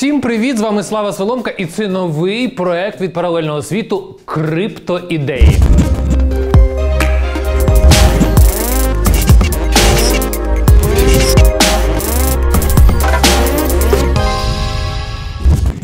Всім привіт! З вами Слава Соломка, і це новий проект від паралельного світу Криптоідеї.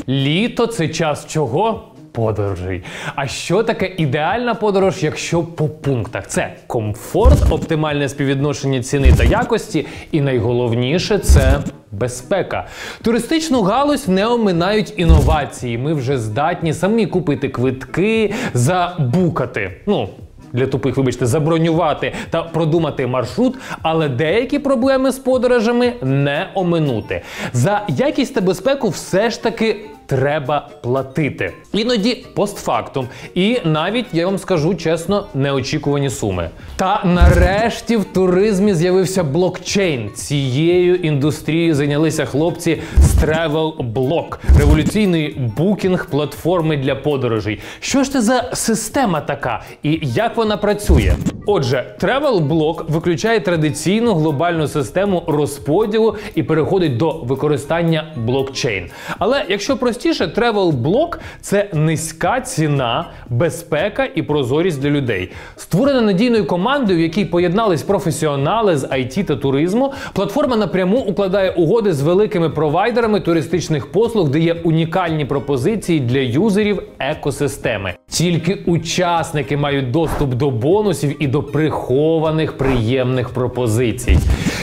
Літо це час чого? Подорожей. А що таке ідеальна подорож, якщо по пунктах? Це комфорт, оптимальне співвідношення ціни та якості, і найголовніше це безпека. Туристичну галузь не оминають інновації. Ми вже здатні самі купити квитки, забукати. Ну. Для тупих, вибачте, забронювати та продумати маршрут, але деякі проблеми з подорожами не оминути. За якість та безпеку все ж таки треба платити. Іноді постфактум. І навіть я вам скажу чесно, неочікувані суми. Та нарешті в туризмі з'явився блокчейн. Цією індустрією зайнялися хлопці з Travel Block, революційної букінг-платформи для подорожей. Що ж це за система така і як вона працює? Отже, Travel Block виключає традиційну глобальну систему розподілу і переходить до використання блокчейн. Але якщо простіше, Travel Block – це низька ціна, безпека і прозорість для людей. Створена надійною командою, в якій поєднались професіонали з IT та туризму. Платформа напряму укладає угоди з великими провайдерами туристичних послуг, де є унікальні пропозиції для юзерів екосистеми. Тільки учасники мають доступ до бонусів і до прихованих приємних пропозицій.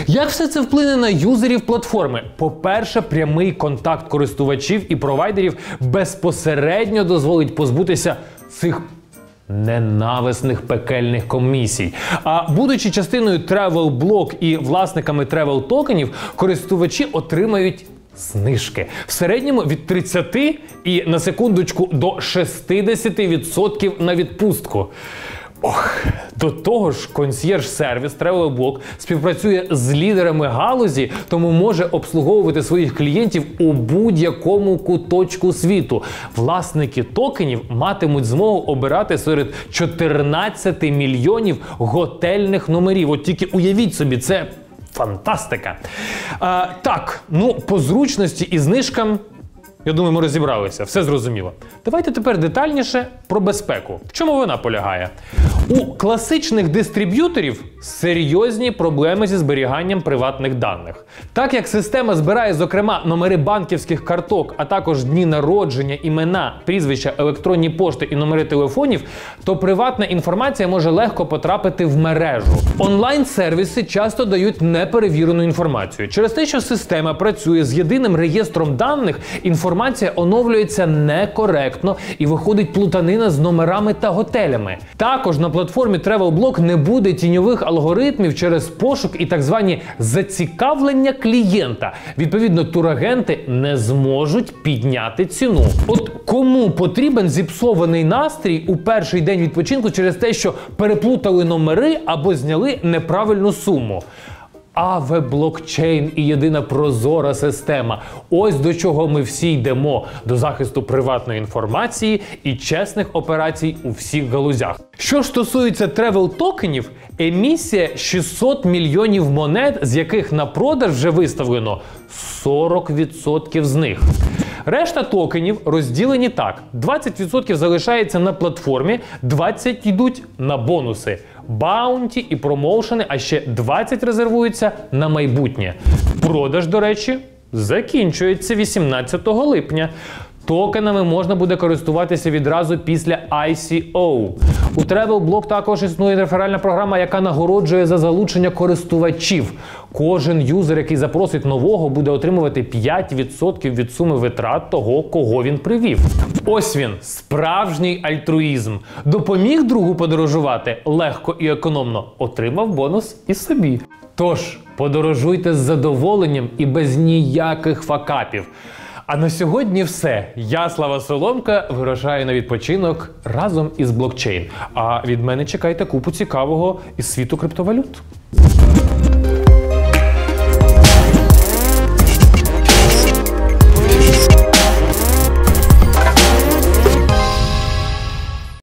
Як все це вплине на юзерів платформи? По-перше, прямий контакт користувачів і провайдерів безпосередньо дозволить позбутися цих ненависних пекельних комісій. А будучи частиною Travel Block і власниками travel токенів, користувачі отримають. Знижки в середньому від 30 і на секундочку до 60% на відпустку. Ох, до того ж, консьєрж-сервіс Travelblock співпрацює з лідерами галузі, тому може обслуговувати своїх клієнтів у будь-якому куточку світу. Власники токенів матимуть змогу обирати серед 14 мільйонів готельних номерів. От тільки уявіть собі, це фантастика. А, Так, ну по зручності і знижкам. Я думаю, ми розібралися, все зрозуміло. Давайте тепер детальніше про безпеку. В чому вона полягає? У класичних дистриб'юторів серйозні проблеми зі зберіганням приватних даних. Так як система збирає, зокрема, номери банківських карток, а також дні народження, імена, прізвища, електронні пошти і номери телефонів, то приватна інформація може легко потрапити в мережу. Онлайн-сервіси часто дають неперевірену інформацію. Через те, що система працює з єдиним реєстром даних, інформація оновлюється некоректно і виходить плутанина з номерами та готелями. Також на платформі TravelBlock не буде тіньових алгоритмів через пошук і так звані зацікавлення клієнта. Відповідно, турагенти не зможуть підняти ціну. От кому потрібен зіпсований настрій у перший день відпочинку через те, що переплутали номери або зняли неправильну суму. Аве блокчейн і єдина прозора система. Ось до чого ми всі йдемо до захисту приватної інформації і чесних операцій у всіх галузях. Що ж стосується тревел токенів, емісія 600 мільйонів монет, з яких на продаж вже виставлено 40% з них. Решта токенів розділені так: 20% залишається на платформі, 20% йдуть на бонуси, баунті і промоушени, а ще 20 резервуються на майбутнє. Продаж, до речі, закінчується 18 липня. Токенами можна буде користуватися відразу після ICO. У TravelBlock також існує реферальна програма, яка нагороджує за залучення користувачів. Кожен юзер, який запросить нового, буде отримувати 5% від суми витрат того, кого він привів. Ось він, справжній альтруїзм. Допоміг другу подорожувати легко і економно, отримав бонус і собі. Тож подорожуйте з задоволенням і без ніяких факапів. А на сьогодні все. Я Слава Соломка вирушаю на відпочинок разом із блокчейн. А від мене чекайте купу цікавого із світу криптовалют.